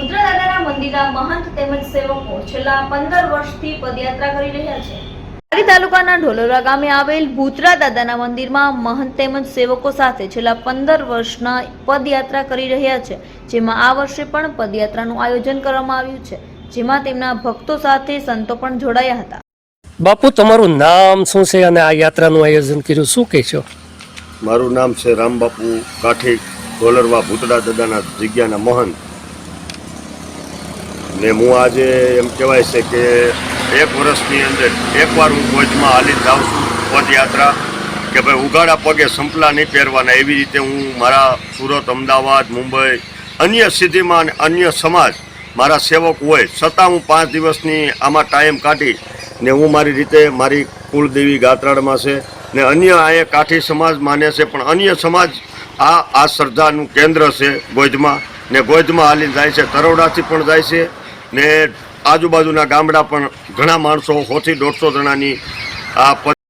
ઉદ્રા દાદાના મંદિરના મહંત તેમજ સેવકો છેલ્લા પંદર વર્ષથી પદયાત્રા કરી રહ્યા છે. ધારી તાલુકાના ઢોલોરા ગામે આવેલ ભૂતરા દાદાના મંદિરમાં મહંત તેમજ સેવકો સાથે છેલ્લા પંદર વર્ષના પદયાત્રા કરી રહ્યા છે. જેમાં આ વર્ષે પણ પદયાત્રાનું આયોજન કરવામાં આવ્યું છે. જેમાં તેમના ભક્તો સાથે સંતો પણ જોડાયા હતા. બાપુ તમારું નામ શું છે અને આ યાત્રાનું આયોજન કર્યું? શું કહેશો? મારું નામ છે રામબાપુ કાઠી ઢોલરવા ભૂતડા દાદાના જગ્યાના મહંત. ને હું આજે એમ કહેવાય છે કે એક વર્ષની અંદર એકવાર હું કોચમાં હાલી જાઉં છું પદયાત્રા, કે ભાઈ ઉઘાડા પગે સંપલા નહીં પહેરવાના, એવી રીતે હું મારા સુરત, અમદાવાદ, મુંબઈ, અન્ય સિટીમાં અને અન્ય સમાજ મારા સેવક હોય, છતાં હું પાંચ દિવસની આમાં ટાઈમ કાઢી ને હું મારી રીતે મારી કુળદેવી ગાત્રાળમાં છે ને અન્ય આ કાઠી સમાજ માને છે, પણ અન્ય સમાજ આ આ શ્રદ્ધાનું કેન્દ્ર છે ગોજમાં ને ગોજમાં હાલી જાય છે, તરોડાથી પણ જાય છે ને આજુબાજુના ગામડા પણ ઘણા માણસો સોથી દોઢસો જણાની આ